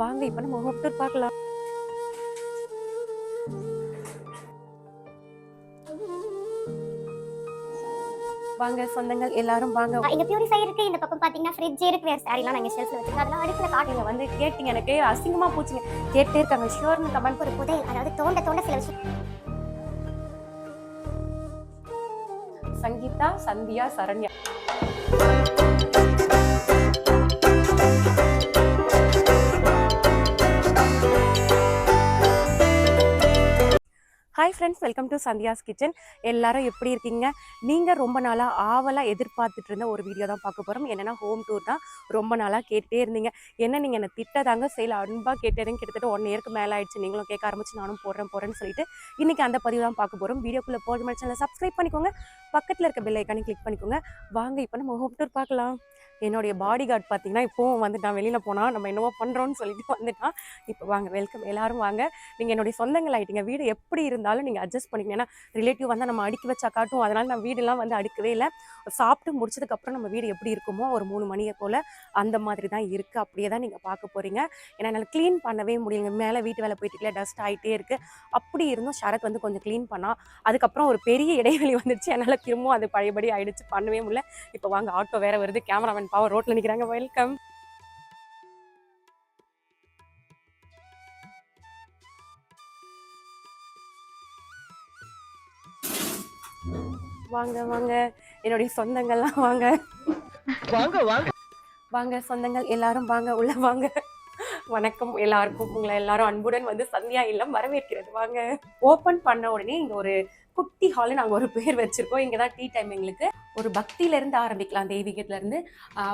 வாங்க இப்போ நம்ம டூர் பார்க்கலாம். வாங்க சொந்தங்கள் எல்லாரும் வாங்க. இங்க பியூரிஃபை இருக்கு இந்த பக்கம் பாத்தீங்கன்னா ஃப்ரிட்ஜ் இருக்கு வேற சாரிலாம் நாங்க ஷெல்ஃப்ல வச்சிருக்கோம். அதெல்லாம் அடுப்புல காட்டுங்க வந்து கேட்டீங்க எனக்கு அசிங்கமா போச்சுங்க. கேட்டே இருக்காங்க ஷியோர்னு கமெண்ட் ஒரு புதை அதாவது தோண்ட தோண்ட சில விஷயம். Sangeetha Sandhya Saranya. Hi friends welcome to Sandhya's kitchen எல்லாரும் எப்படி இருக்கீங்க? நீங்கள் ரொம்ப நாளாக ஆவலாக எதிர்பார்த்துட்டு இருந்த ஒரு வீடியோ தான் பார்க்க போகிறோம் என்னென்னா ஹோம் டூர் தான் ரொம்ப நாளாக கேட்டே இருந்தீங்க. என்ன நீங்கள் என்னை திட்டதாங்க செயல் அன்பாக கேட்டதுன்னு கிட்டத்தட்ட ஒன் இயருக்கு மேலே ஆயிடுச்சு. நீங்களும் கேட்க ஆரம்பிச்சு நானும் போடுறேன் போகிறேன்னு சொல்லிட்டு இன்றைக்கி அந்த பதிவு தான் பார்க்க போகிறோம் வீடியோக்குள்ளே போகிற மாதிரி சேனலை சப்ஸ்கிரைப் பண்ணிக்கோங்க. பக்கத்தில் இருக்க பெல் ஐக்கானே கிளிக் பண்ணிக்கோங்க. வாங்க இப்போ நம்ம ஹோம் டூர் பார்க்கலாம். என்னுடைய பாடி கார்டு பார்த்தீங்கன்னா இப்போவும் வந்துட்டான் வெளியில் போனால் நம்ம என்னவோ பண்ணுறோன்னு சொல்லிட்டு வந்துட்டான். இப்போ வாங்க வெல்கம் எல்லாரும் வாங்க. நீங்கள் என்னுடைய சொந்தங்கள் ஆகிட்டீங்க வீடு எப்படி இருந்தாலும் நீங்கள் அட்ஜஸ்ட் பண்ணிக்கணும். ஏன்னா ரிலேட்டிவ் வந்து நம்ம அடுக்கி வச்சா காட்டும். அதனால் நான் வீடெல்லாம் வந்து அடுக்கவே இல்லை. சாப்பிட்டு முடிச்சதுக்கப்புறம் நம்ம வீடு எப்படி இருக்குமோ ஒரு மூணு மணியை போல் அந்த மாதிரி தான் இருக்குது அப்படியே தான் நீங்கள் பார்க்க போகிறீங்க ஏன்னா என்னால் க்ளீன் பண்ணவே முடியுங்க மேலே வீட்டு வேலை போயிட்டு டஸ்ட் ஆகிட்டே இருக்குது அப்படி இருந்தும் ஷரக் வந்து கொஞ்சம் க்ளீன் பண்ணால் அதுக்கப்புறம் ஒரு பெரிய இடைவெளி வந்துருச்சு. என்னால் திரும்பவும் அது பழையபடி ஆகிடுச்சு பண்ணவே முடியல. இப்போ வாங்க ஆட்டோ வேறு வருது. கேமராமேன் பாவம் ரோட்டில் நிற்கிறாங்க வெல்கம் வாங்க வாங்க. என்னுடைய சொந்தங்கள்லாம் வாங்க. வாங்க வாங்க. வாங்க சொந்தங்கள் எல்லாரும் வாங்க. உள்ள வாங்க. வணக்கம் எல்லாருக்கும். உங்களை எல்லாரும் அன்புடன் வந்து சந்தியா இல்லம் வரவேற்கிறது. வாங்க. ஓபன் பண்ண உடனே இங்க ஒரு குட்டி ஹால் நாங்க ஒரு பேர் வச்சிருக்கோம். இங்க தான் டீ டைம் எங்களுக்கு. ஒரு பக்தியிலேருந்து ஆரம்பிக்கலாம். தெய்வீகத்துலேருந்து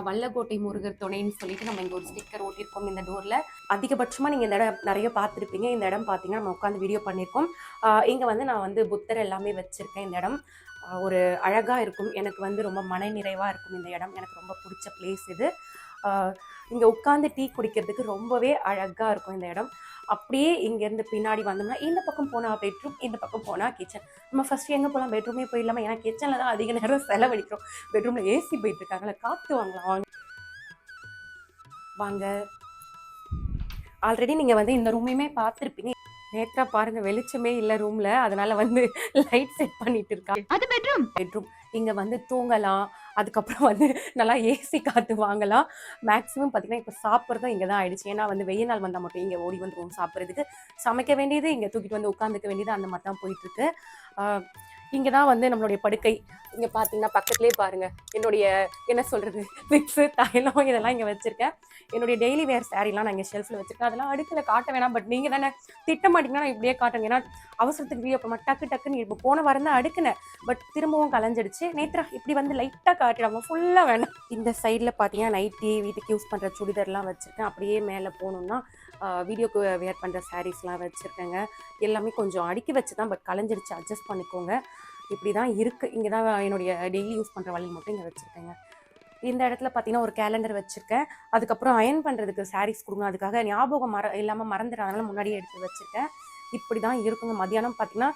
வல்லகோட்டை முருகர் துணைன்னு சொல்லிட்டு நம்ம இங்கே ஒரு ஸ்டிக்கர் ஓட்டியிருக்கோம் இந்த டோரில். அதிகபட்சமாக நீங்கள் இந்த இடம் நிறைய பார்த்துருப்பீங்க. இந்த இடம் பார்த்தீங்கன்னா நம்ம உட்காந்து வீடியோ பண்ணியிருக்கோம். இங்கே வந்து நான் வந்து புத்தர் எல்லாமே வச்சுருக்கேன் இந்த இடம். ஒரு அழகாக இருக்கும். எனக்கு வந்து ரொம்ப மன நிறைவாக இருக்கும் இந்த இடம். எனக்கு ரொம்ப பிடிச்ச பிளேஸ் இது. இங்க உட்காந்து டீ குடிக்கிறதுக்கு ரொம்பவே அழகா இருக்கும் இந்த இடம். அப்படியே இங்க இருந்து பின்னாடி வந்தோம்னா இந்த பக்கம் போனா பெட்ரூம் இந்த பக்கம் போனா கிச்சன் நம்ம ஃபர்ஸ்ட் எங்க போகலாம் பெட்ரூமே போயிடலாமா? ஏன்னா கிச்சன்ல தான் அதிக நேரம் செலவழிக்கிறோம். பெட்ரூம்ல ஏசி போயிட்டு இருக்காங்களா காத்து வாங்கலாம். வாங்க. வாங்க. ஆல்ரெடி நீங்க வந்து இந்த ரூமையுமே பார்த்துருப்பீங்க. நேத்ரா பாருங்க வெளிச்சமே இல்லை ரூம்ல அதனால வந்து லைட் செட் பண்ணிட்டு இருக்காங்க அது பெட்ரூம் பெட்ரூம் இங்க வந்து தூங்கலாம். அதுக்கப்புறம் வந்து நல்லா ஏசி காற்று வாங்கலாம். மேக்ஸிமம் பார்த்தீங்கன்னா இப்போ சாப்பிட்றதும் இங்கே தான் ஆயிடுச்சு. ஏன்னா வந்து வெயில் நாள் வந்தால் மட்டும் இங்கே ஓடி வந்துருவோம் சாப்பிட்றதுக்கு சமைக்க வேண்டியது இங்கே தூக்கிட்டு வந்து உட்காந்துக்க வேண்டியது அந்த மாதிரி தான் போயிட்டுருக்கு இங்கே தான் வந்து நம்மளுடைய படுக்கை. இங்கே பார்த்தீங்கன்னா பக்கத்துலேயே பாருங்கள் என்னுடைய என்ன சொல்கிறது விக்ஸு தைலம் இதெல்லாம் இங்கே வச்சுருக்கேன். என்னுடைய டெய்லி வேர் சாரீலாம் நான் இங்கே ஷெல்ஃபில் வச்சுருக்கேன். அதெல்லாம் அடுக்கில் காட்ட வேணாம் பட் நீங்கள் தானே திட்ட மாட்டீங்கன்னா நான் இப்படியே காட்டுங்க. ஏன்னா அவசரத்துக்கு வீடியோ அப்புறமா டக்கு டக்குன்னு இப்போ போன வாரம் தான் அடுக்குனேன் பட் திரும்பவும் கலைஞ்சிடுச்சு. நேத்ரா இப்படி வந்து லைட்டாக காட்டிடாம ஃபுல்லாக வேணாம். இந்த சைடில் பார்த்தீங்கன்னா நைட்டி வீட்டுக்கு யூஸ் பண்ணுற சுடிதார்லாம் வச்சுருக்கேன். அப்படியே மேலே போகணுன்னா வீடியோக்கு வேர் பண்ணுற சாரீஸ்லாம் வச்சுருக்கேங்க. எல்லாமே கொஞ்சம் அடுக்கி வச்சு தான் பட் கலைஞ்சிடுச்சு அட்ஜஸ்ட் பண்ணிக்கோங்க. இப்படி தான் இருக்குது இங்கே தான் என்னுடைய டெய்லி யூஸ் பண்ணுற வழியில் மட்டும் இங்கே வச்சுருக்கேங்க. இந்த இடத்துல பார்த்தீங்கன்னா ஒரு கேலண்டர் வச்சுருக்கேன். அதுக்கப்புறம் அயன் பண்ணுறதுக்கு சாரீஸ் கொடுங்க. அதுக்காக ஞாபகம் மற இல்லாமல் மறந்துடுறதுனால முன்னாடியே எடுத்து வச்சுருக்கேன். இப்படி தான் இருக்குங்க. மதியானம் பார்த்தீங்கன்னா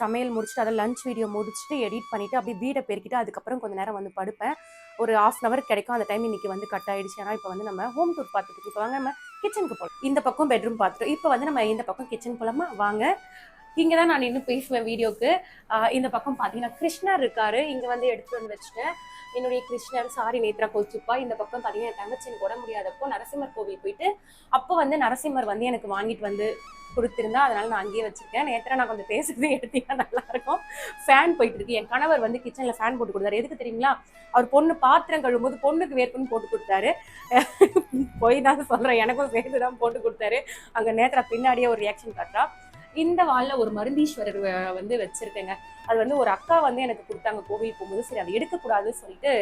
சமையல் முடிச்சுட்டு அதை லஞ்ச் வீடியோ முடிச்சுட்டு எடிட் பண்ணிவிட்டு அப்படியே வீடை பெருக்கிட்டு அதுக்கப்புறம் கொஞ்சம் நேரம் வந்து படுப்பேன். ஒரு ஆஃப் அன் அவர் கிடைக்கும். அந்த டைம் இன்னைக்கு வந்து கட் ஆகிடுச்சு ஏன்னா இப்போ வந்து நம்ம ஹோம் டூர் பார்த்துட்டு இப்போ வாங்க நம்ம கிச்சனுக்கு போகலாம் இந்த பக்கம் பெட்ரூம் பார்த்துட்டோம். இப்போ வந்து நம்ம இந்த பக்கம் கிச்சன் போகலாமா வாங்க. இங்கே தான் நான் இன்னும் பேசுவேன் வீடியோக்கு. இந்த பக்கம் பார்த்தீங்கன்னா கிருஷ்ணர் இருக்காரு. இங்கே வந்து எடுத்துட்டு வந்து வச்சுட்டேன். என்னுடைய கிருஷ்ணர் சாரி நேத்ரா கோச்சுப்பா. இந்த பக்கம் பார்த்தீங்கன்னா என் தங்கச்சி எனக்கு உடம்பு முடியாதப்போ நரசிம்மர் கோவில் போயிட்டு அப்போ வந்து நரசிம்மர் வந்து எனக்கு வாங்கிட்டு வந்து கொடுத்துருந்தா அதனால நான் அங்கேயே வச்சிருக்கேன். நேத்ரா நான் கொஞ்சம் பேசுறது எடுத்தீங்கன்னா நல்லா இருக்கும். ஃபேன் போயிட்டு இருக்கு என் கணவர் வந்து கிச்சன்ல ஃபேன் போட்டு கொடுத்தாரு. எதுக்கு தெரியுங்களா? அவர் பொண்ணு பாத்திரம் கழுவும்போது பொண்ணுக்கு வேர்க்குன்னு போட்டு கொடுத்தாரு. போய் தான் சொல்றேன். எனக்கும் சேர்த்து தான் போட்டு கொடுத்தாரு. அங்க நேத்ரா பின்னாடியே ஒரு ரியாக்ஷன் காட்டுறா. இந்த வால்ல ஒரு மருந்தீஸ்வரர் வந்து வச்சிருக்கேங்க. அது வந்து ஒரு அக்கா வந்து எனக்கு கொடுத்தாங்க. கோவில் போகும்போது சரி அதை எடுக்கக்கூடாதுன்னு சொல்லிட்டு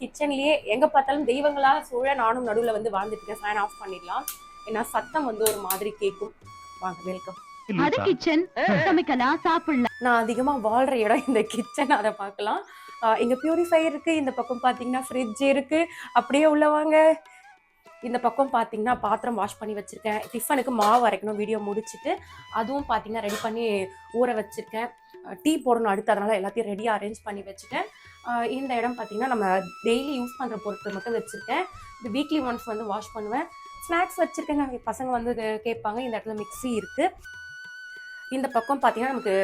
கிச்சன்லயே எங்க பார்த்தாலும் தெய்வங்களா சூழ நானும் நடுவுல வந்து வாழ்ந்துட்டு இருக்கேன். ஃபேன் ஆஃப் பண்ணிடலாம். ஏன்னா சத்தம் வந்து ஒரு மாதிரி கேட்கும். வாங்க வெல்கம் அது கிச்சன் சமைக்கலாம் சாப்பிடலாம். நான் அதிகமா வாழ்ற இடம் இந்த கிச்சன் அதை பார்க்கலாம். இங்க பியூரிஃபை இருக்கு இந்த பக்கம் பாத்தீங்கன்னா ஃப்ரிட்ஜ் இருக்கு. அப்படியே உள்ள வாங்க. இந்த பக்கம் பார்த்தீங்கன்னா பாத்திரம் வாஷ் பண்ணி வச்சிருக்கேன். டிஃபனுக்கு மாவு அரைக்கணும் வீடியோ முடிச்சுட்டு அதுவும் பார்த்தீங்கன்னா ரெடி பண்ணி ஊற வச்சிருக்கேன். டீ போடணும் அடுத்து அதனால எல்லாத்தையும் ரெடியாக அரேஞ்ச் பண்ணி வச்சுட்டேன். இந்த இடம் பார்த்தீங்கன்னா நம்ம டெய்லி யூஸ் பண்ணுற பொருட்கள் மட்டும் வச்சுருக்கேன். இது வீக்லி ஒன்ஸ் வந்து வாஷ் பண்ணுவேன். ஸ்நாக்ஸ் வச்சுருக்கேங்க பசங்க வந்து கேட்பாங்க இந்த இடத்துல மிக்ஸி இருக்குது இந்த பக்கம் பார்த்தீங்கன்னா நமக்கு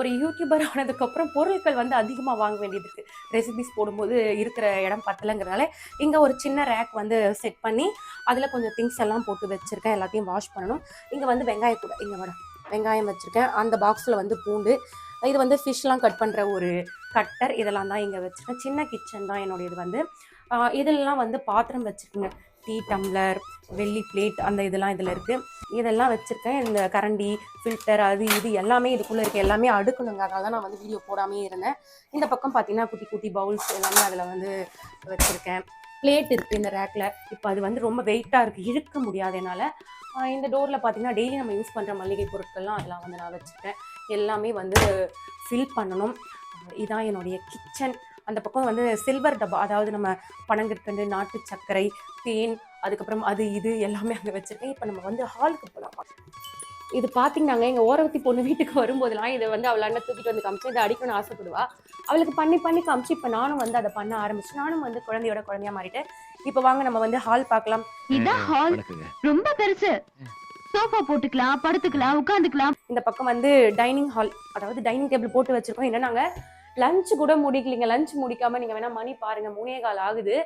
ஒரு யூடியூபர் ஆனதுக்கப்புறம் பொருட்கள் வந்து அதிகமாக வாங்க வேண்டியது இருக்குது ரெசிபிஸ் போடும்போது இருக்கிற இடம் பத்தலைங்கிறனால இங்கே ஒரு சின்ன ரேக் வந்து செட் பண்ணி அதில் கொஞ்சம் திங்ஸ் எல்லாம் போட்டு வச்சுருக்கேன். எல்லாத்தையும் வாஷ் பண்ணணும். இங்கே வந்து வெங்காயம் கூட இங்கே வர வெங்காயம் வச்சுருக்கேன். அந்த பாக்ஸில் வந்து பூண்டு இது வந்து ஃபிஷ்லாம் கட் பண்ணுற ஒரு கட்டர் இதெல்லாம் தான் இங்கே வச்சுருக்கேன். சின்ன கிச்சன் தான் என்னுடைய இது வந்து இதெல்லாம் வந்து பாத்திரம் வச்சுருக்குங்க. டீ டம்ளர் வெள்ளி பிளேட் அந்த இதெல்லாம் இதில் இருக்குது இதெல்லாம் வச்சுருக்கேன். இந்த கரண்டி ஃபில்டர் அது இது எல்லாமே இதுக்குள்ளே இருக்குது எல்லாமே அடுக்கணுங்க அதனால தான் நான் வந்து வீடியோ போடாமே இருந்தேன். இந்த பக்கம் பார்த்தீங்கன்னா குட்டி குட்டி பவுல்ஸ் எல்லாமே அதில் வந்து வச்சுருக்கேன். பிளேட் இருக்குது இந்த ரேக்கில் இப்போ அது வந்து ரொம்ப வெயிட்டாக இருக்குது இழுக்க முடியாது என்னால். இந்த டோரில் பார்த்தீங்கன்னா டெய்லி நம்ம யூஸ் பண்ணுற மளிகை பொருட்கள்லாம் அதெல்லாம் வந்து நான் வச்சுருக்கேன். எல்லாமே வந்து ஃபில் பண்ணணும். இதான் என்னுடைய கிச்சன் அந்த பக்கம் வந்து சில்வர் டப்பா அதாவது நம்ம பனங்கற்கண்டு நாட்டு சர்க்கரை தேன் அதுக்கப்புறம் அது இது எல்லாமே அங்கே வச்சுருக்கேன். இப்போ நம்ம வந்து ஹாலுக்கு போகலாம் இது பார்த்தீங்கன்னாங்க எங்கள் ஓரவத்தி பொண்ணு வீட்டுக்கு வரும்போதெல்லாம் இதை வந்து அவள் அண்ணன் தூக்கிட்டு வந்து காமிச்சு இதை அடிக்கணும்னு ஆசைப்படுவா. அவளுக்கு பண்ணி பண்ணி காமிச்சு இப்போ நானும் வந்து அதை பண்ண ஆரம்பிச்சு நானும் வந்து குழந்தையோட குழந்தையா மாறிட்டேன். இப்போ வாங்க நம்ம வந்து ஹால் பார்க்கலாம். இதான் ஹால் ரொம்ப பெருசு. சோஃபா போட்டுக்கலாம் படுத்துக்கலாம் உட்காந்துக்கலாம் இந்த பக்கம் வந்து டைனிங் ஹால் அதாவது டைனிங் டேபிள் போட்டு வச்சிருக்கோம். என்ன நாங்க லஞ்ச் கூட முடிக்கலைங்க. லஞ்ச் முடிக்காம நீங்க வேணா மணி பாருங்க. மூணே கால் ஆகுது.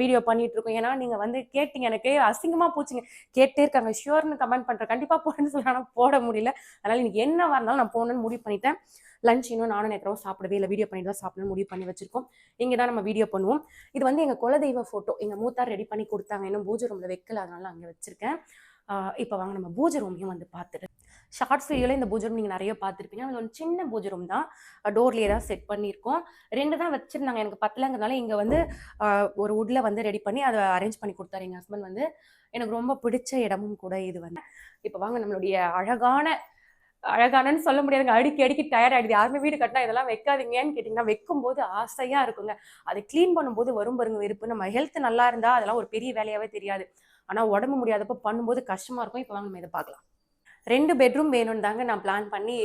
வீடியோ பண்ணிட்டு இருக்கோம். ஏன்னா நீங்க வந்து கேட்டீங்க. எனக்கு அசிங்கமா போச்சுங்க. கேட்டே இருக்காங்க. ஷியோர்னு கமெண்ட் பண்ணுறேன் கண்டிப்பா போறேன்னு சொல்லி ஆனா போட முடியல. அதனால இன்னைக்கு என்ன இருந்தாலும் நான் போகணும்னு முடிவு பண்ணிட்டேன். லஞ்ச் இன்னும் நானும் நேரம் சாப்பிடவே இல்லை. வீடியோ பண்ணி தான் சாப்பிடணும் முடிவு பண்ணி வச்சிருக்கோம். இங்கே தான் நம்ம வீடியோ பண்ணுவோம். இது வந்து எங்கள் குலதெய்வ ஃபோட்டோ எங்கள் மூத்தார் ரெடி பண்ணி கொடுத்தாங்க. இன்னும் பூஜை ரூமில் வைக்கல. அதனால அங்கே வச்சிருக்கேன். இப்போ வாங்க நம்ம பூஜை ரூமையும் வந்து பார்த்துட்டு. ஷார்ட்ஸ் வீடியோவில் இந்த பூஜை ரூம் நீங்கள் நிறைய பார்த்துருப்பீங்க. அது ஒரு சின்ன பூஜை ரூம் தான். டோர்லேயே தான் செட் பண்ணியிருக்கோம். ரெண்டு தான் வச்சுருந்தாங்க. எனக்கு பத்தலங்கிறதுனால இங்கே வந்து ஒரு உட்டில் வந்து ரெடி பண்ணி அதை அரேஞ்ச் பண்ணி கொடுத்தாரு. எங்கள் ஹஸ்பண்ட் வந்து எனக்கு ரொம்ப பிடிச்ச இடமும் கூட இது வந்து. இப்போ வாங்க நம்மளுடைய அழகான அழகானன்னு சொல்ல முடியாதுங்க. அடிக்கி அடிக்கி டயர்ட் ஆகிடுது யாருமே வீடு கட்டினா இதெல்லாம் வைக்காதீங்கன்னு கேட்டிங்கன்னா வைக்கும்போது ஆசையாக இருக்குங்க. அதை க்ளீன் பண்ணும்போது வரும் பாருங்க வெறுப்பு நம்ம ஹெல்த் நல்லா இருந்தால் அதெல்லாம் ஒரு பெரிய வேலையாகவே தெரியாது. ஆனால் உடம்பு முடியாதப்போ பண்ணும்போது கஷ்டமாக இருக்கும். இப்போ வாங்க நம்ம இதை பார்க்கலாம். ரெண்டு பெட்ரூம் வேணும்னு தாங்க நான் பிளான் பண்ணி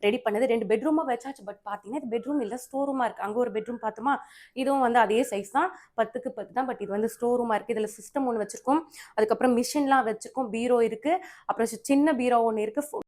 ரெடி பண்ணது. ரெண்டு பெட்ரூமாக வச்சாச்சு. பட் பார்த்தீங்கன்னா இது பெட்ரூம் இல்லை ஸ்டோர் ரூமாக இருக்குது அங்கே ஒரு பெட்ரூம் பார்த்தோமா இதுவும் வந்து அதே சைஸ் தான். பத்துக்கு பத்து தான். பட் இது வந்து ஸ்டோர் ரூமாக இருக்குது இதில் சிஸ்டம் ஒன்று வச்சுருக்கோம். அதுக்கப்புறம் மிஷின்லாம் வச்சுருக்கோம். பீரோ இருக்குது அப்புறம் சி- சின்ன பீரோ ஒன்று இருக்குது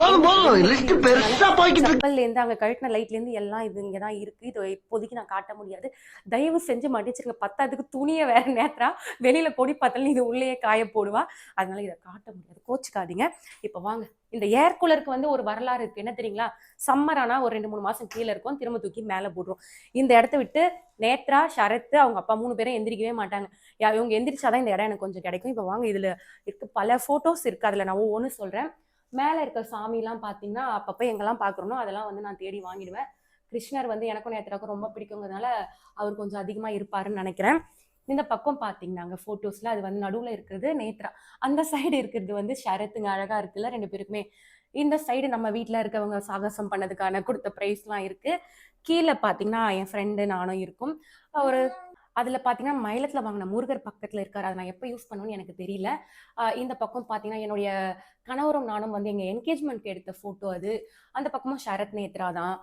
போதும் போதும். லிஸ்ட் பெருசா போய்கிட்டு அங்கே கழட்டின லைட்லேருந்து எல்லாம் இது இங்கே தான் இருக்குது இது இப்போதைக்கு நான் காட்ட முடியாது. தயவு செஞ்சு மன்னிச்சிருங்க. பத்தாதுக்கு துணியை வேற நேரா வெளியில் கொடி பார்த்தாலும் இது உள்ளேயே காய போடுவா. அதனால இதை காட்ட முடியாது. கோச்சுக்காதீங்க. இப்போ வாங்க. இந்த ஏர் கூலருக்கு வந்து ஒரு வரலாறு இருக்குது என்ன தெரியுங்களா? சம்மர் ஆனால் ஒரு ரெண்டு மூணு மாதம் கீழே இருக்கும். திரும்ப தூக்கி மேலே போடுறோம் இந்த இடத்த விட்டு நேத்ரா சரத்து அவங்க அப்பா மூணு பேரும் எந்திரிக்கவே மாட்டாங்க. யா- இவங்க எந்திரிச்சாதான் இந்த இடம் எனக்கு கொஞ்சம் கிடைக்கும். இப்போ வாங்க. இதில் இருக்கு. பல ஃபோட்டோஸ் இருக்குது அதில் நான் ஒவ்வொன்று சொல்கிறேன் மேலே இருக்க சாமிலாம் பார்த்தீங்கன்னா அப்பப்போ எங்கெல்லாம் பார்க்குறனோ அதெல்லாம் வந்து நான் தேடி வாங்கிடுவேன். கிருஷ்ணர் வந்து எனக்கும் நேத்திராக்கும் ரொம்ப பிடிக்குங்கிறதுனால அவர் கொஞ்சம் அதிகமாக இருப்பாருன்னு நினைக்கிறேன். இந்த பக்கம் பார்த்தீங்கன்னாங்க ஃபோட்டோஸில் அது வந்து நடுவில் இருக்கிறது நேத்ரா. அந்த சைடு இருக்கிறது வந்து ஷரத்துங்க அழகாக இருக்குல்ல ரெண்டு பேருக்குமே. இந்த சைடு நம்ம வீட்டில் இருக்கவங்க சாகசம் பண்ணதுக்கான கொடுத்த ப்ரைஸ்லாம் இருக்குது கீழே பார்த்தீங்கன்னா என் ஃப்ரெண்டு நானும் இருக்கும். ஒரு அதில் பார்த்தீங்கன்னா மயிலத்தில் வாங்கின முருகர் பக்கத்தில் இருக்கார். அதை நான் எப்போ யூஸ் பண்ணுவேன்னு எனக்கு தெரியல. இந்த பக்கம் பார்த்தீங்கன்னா என்னுடைய கணவரும் நானும் வந்து எங்கள் என்கேஜ்மெண்ட்க்கு எடுத்த ஃபோட்டோ அது. அந்த பக்கமும் சரத் நேத்ரா தான்.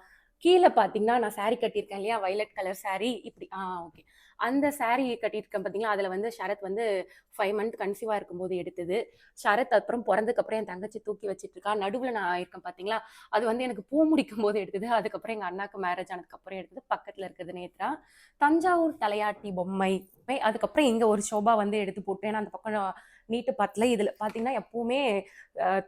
கீழே பார்த்தீங்கன்னா நான் saree கட்டியிருக்கேன் இல்லையா? Violet colour saree. இப்படி ஆ ஓகே அந்த saree கட்டியிருக்கேன் பார்த்தீங்களா அதில் வந்து ஷரத் வந்து ஃபைவ் மந்த் கன்சீவாக இருக்கும்போது எடுத்தது. ஷரத் அப்புறம் பிறந்ததுக்கப்புறம் என் தங்கச்சி தூக்கி வச்சிட்டு இருக்கா நடுவில் நான் இருக்கேன் பார்த்தீங்களா அது வந்து எனக்கு பூ முடிக்கும் போது எடுத்தது. அதுக்கப்புறம் எங்கள் அண்ணாக்கு மேரேஜ் ஆனதுக்கப்புறம் எடுத்தது. பக்கத்தில் இருக்கிறது நேத்ரா. தஞ்சாவூர் தலையாட்டி பொம்மை. அதுக்கப்புறம் இங்கே ஒரு ஷோபா வந்து எடுத்து போட்டு ஏன்னா அந்த பக்கம் நீட்டு பத்தல. இதில் பார்த்தீங்கன்னா எப்போவுமே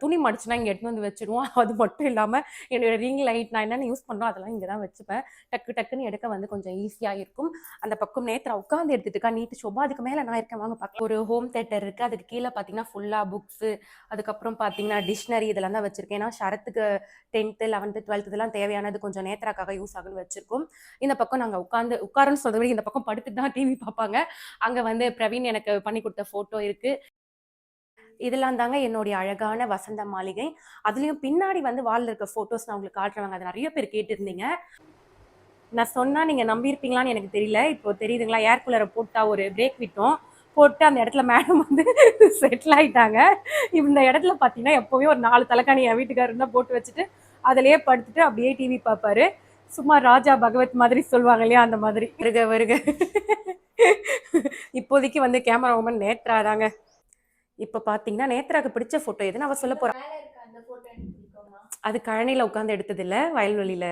துணி மடிச்சுனா இங்கே எடுத்து வந்து வச்சிடுவோம் அது மட்டும் இல்லாமல் என்னோட ரிங் லைட் நான் என்னென்ன யூஸ் பண்ணுறோம் அதெல்லாம் இங்கே தான் வச்சுப்பேன். டக்கு டக்குன்னு எடுக்க வந்து கொஞ்சம் ஈஸியாக இருக்கும். அந்த பக்கம் நேத்திர உட்காந்து எடுத்துட்டு இருக்கா? நீட்டு ஷோபா அதுக்கு மேலே நான் இருக்கேன். வாங்க பார்க்கலாம். ஒரு ஹோம் தேட்டர் இருக்குது அதுக்கு கீழே பார்த்தீங்கன்னா ஃபுல்லாக புக்ஸு அதுக்கப்புறம் பார்த்தீங்கன்னா டிக்ஷனரி இதெல்லாம் தான் வச்சிருக்கேன். ஏன்னா ஷரத்துக்கு டென்த்து லெவன்த்து டுவெல்த்து இதெல்லாம் தேவையானது கொஞ்சம் நேத்ராக்காக யூஸ் ஆகுன்னு வச்சிருக்கோம். இந்த பக்கம் நாங்கள் உட்காந்து உட்காரன்னு சொல்றதை விட இந்த பக்கம் படுத்துட்டு தான் டிவி பார்ப்பாங்க. அங்கே வந்து பிரவீன் எனக்கு பண்ணி கொடுத்த ஃபோட்டோ இருக்கு. இதெல்லாம் தாங்க என்னுடைய அழகான வசந்த மாளிகை. அதுலயும் பின்னாடி வந்து வால்ல இருக்க போட்டோஸ் நான் உங்களுக்கு காட்டுறவங்க அது நிறைய பேர் கேட்டிருந்தீங்க. நான் சொன்னா நீங்க நம்பியிருப்பீங்களான்னு எனக்கு தெரியல. இப்போ தெரியுதுங்களா? ஏர் கூலரை போட்டா ஒரு பிரேக் விட்டோம். போட்டு அந்த இடத்துல மேடம் வந்து செட்டில் ஆயிட்டாங்க. இந்த இடத்துல பார்த்தீங்கன்னா எப்போவுமே ஒரு நாலு தலைக்காணி என் வீட்டுக்காரர் தான் போட்டு வச்சுட்டு அதிலேயே படுத்துட்டு அப்படியே டிவி பார்ப்பாரு. சும்மா ராஜா பகவத் மாதிரி சொல்லுவாங்க இல்லையா? அந்த மாதிரி. வருக வருக. இப்போதைக்கு வந்து கேமரா உமன் நேத்ரா தாங்க. இப்போ பார்த்தீங்கன்னா நேத்ராக்கு பிடிச்ச ஃபோட்டோ எதுன்னு அவள் சொல்ல போறா. அது கழனியில் உட்காந்து எடுத்ததில்ல வயல்வெளியில்.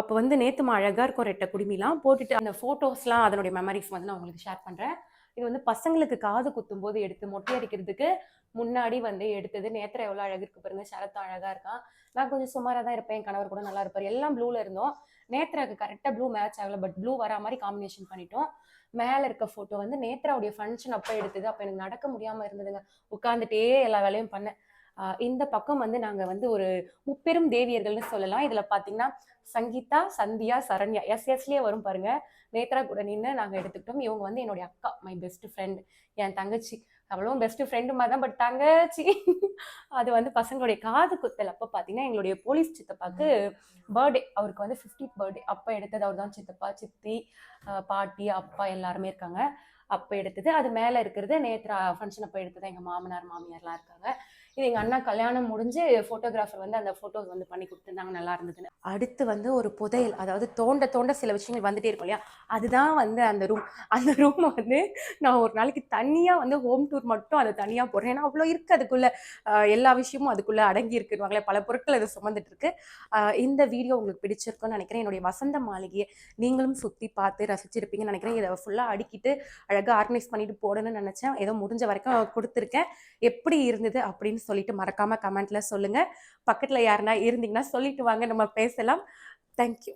அப்போ வந்து நேத்துமா அழகாக இருக்கும் ரெட்டை குடுமிலாம் போட்டுட்டு அந்த ஃபோட்டோஸ்லாம் அதனுடைய மெமரிஸ் வந்து நான் உங்களுக்கு ஷேர் பண்ணுறேன் இது வந்து பசங்களுக்கு காது குத்தும் போது எடுத்து மொட்டை அடிக்கிறதுக்கு முன்னாடி வந்து எடுத்தது. நேத்திரம் எவ்வளோ அழகு இருக்கு பாருங்க. சரத்தும் அழகாக இருக்கான் நான் கொஞ்சம் சுமாராக தான் இருப்பேன். என் கணவர் கூட நல்லா இருப்பார். எல்லாம் ப்ளூவில் இருந்தோம். நேத்ராக்கு கரெக்டாக ப்ளூ மேட்ச் ஆகல. பட் ப்ளூ வரா மாதிரி காம்பினேஷன் பண்ணிட்டோம். மேலே இருக்க ஃபோட்டோ வந்து நேத்ராவுடைய ஃபங்க்ஷன் அப்போ எடுத்தது. அப்போ எனக்கு நடக்க முடியாமல் இருந்ததுங்க. உட்காந்துட்டே எல்லா வேலையும் பண்ணேன். இந்த பக்கம் வந்து நாங்கள் வந்து ஒரு முப்பெரும் தேவியர்கள்னு சொல்லலாம். இதில் பார்த்தீங்கன்னா சங்கீதா சந்தியா சரண்யா எஸ் எஸ்லேயே வரும் பாருங்க. நேத்ரா கூட நின்று நாங்கள் எடுத்துக்கிட்டோம். இவங்க வந்து என்னுடைய அக்கா மை பெஸ்ட் ஃப்ரெண்ட் என் தங்கச்சி. அவ்வளவும் பெஸ்ட் ஃப்ரெண்டு மாதிரி தான் பட் தங்கச்சி. அது வந்து பசங்களுடைய காது குத்தல். அப்போ பார்த்தீங்கன்னா எங்களுடைய போலீஸ் சித்தப்பாக்கு பர்த்டே அவருக்கு வந்து ஃபிஃப்டித் பர்த்டே அப்போ எடுத்தது அவர் தான் சித்தப்பா சித்தி பாட்டி அப்பா எல்லாருமே இருக்காங்க. அப்போ எடுத்தது. அது மேலே இருக்கிறது நேத்ரா ஃபங்க்ஷன் அப்போ எடுத்தது எங்கள் மாமனார் மாமியார்லாம் இருக்காங்க. இது எங்கள் அண்ணா கல்யாணம் முடிஞ்சு ஃபோட்டோகிராஃபர் வந்து அந்த ஃபோட்டோஸ் வந்து பண்ணி கொடுத்துருந்தாங்க நல்லா இருந்ததுன்னு. அடுத்து வந்து ஒரு புதையல் அதாவது தோண்ட தோண்ட சில விஷயங்கள் வந்துட்டே இருக்கும் இல்லையா? அதுதான் வந்து அந்த ரூம் அந்த ரூம் வந்து நான் ஒரு நாளைக்கு தனியாக வந்து ஹோம் டூர் மட்டும் அதை தனியாக போடுறேன். ஏன்னா அவ்வளோ இருக்குது அதுக்குள்ளே. எல்லா விஷயமும் அதுக்குள்ளே அடங்கி இருக்குவாங்களே பல பொருட்கள் அது சுமந்துட்டு இருக்கு. இந்த வீடியோ உங்களுக்கு பிடிச்சிருக்குன்னு நினைக்கிறேன். என்னுடைய வசந்த மாளிகையை நீங்களும் சுற்றி பார்த்து ரசிச்சிருப்பீங்கன்னு நினைக்கிறேன். இதை ஃபுல்லாக அடுக்கிட்டு அழகாக ஆர்கனைஸ் பண்ணிட்டு போடணும்னு நினச்சேன். ஏதோ முடிஞ்ச வரைக்கும் கொடுத்துருக்கேன். எப்படி இருந்தது அப்படின்னு சொல்லிட்டு மறக்காம கமெண்ட்ல சொல்லுங்க. பக்கத்தில் யாருன்னா இருந்தீங்கன்னா சொல்லிட்டு வாங்க நம்ம பேசலாம். தேங்க்யூ